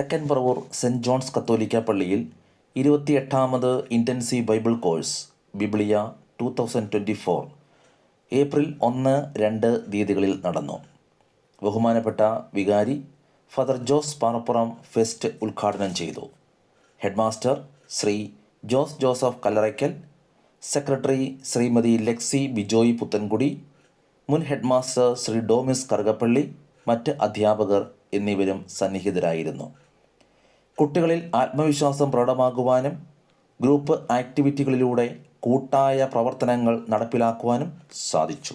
തെക്കൻ Paravur saint John's കത്തോലിക്ക പള്ളിയിൽ ഇരുപത്തിയെട്ടാമത് intensive Bible course Biblia two thousand twenty four April ഒന്ന് രണ്ട് തീയതികളിൽ നടന്നു. ബഹുമാനപ്പെട്ട വികാരി ഫാദർ ജോസ് പാറപ്പുറം ഫെസ്റ്റ് ഉദ്ഘാടനം ചെയ്തു. Headmaster Shri Jose Joseph Kallarakkal secretary Shrimati Lexy Bijoy Puthenkudy മുൻ ഹെഡ്മാസ്റ്റർ ശ്രീ ഡോമിസ് കറുകപ്പള്ളി മറ്റ് അധ്യാപകർ എന്നിവരും സന്നിഹിതരായിരുന്നു. കുട്ടികളിൽ ആത്മവിശ്വാസം പ്രകടമാകുവാനും ഗ്രൂപ്പ് ആക്ടിവിറ്റികളിലൂടെ കൂട്ടായ പ്രവർത്തനങ്ങൾ നടപ്പിലാക്കുവാനും സാധിച്ചു.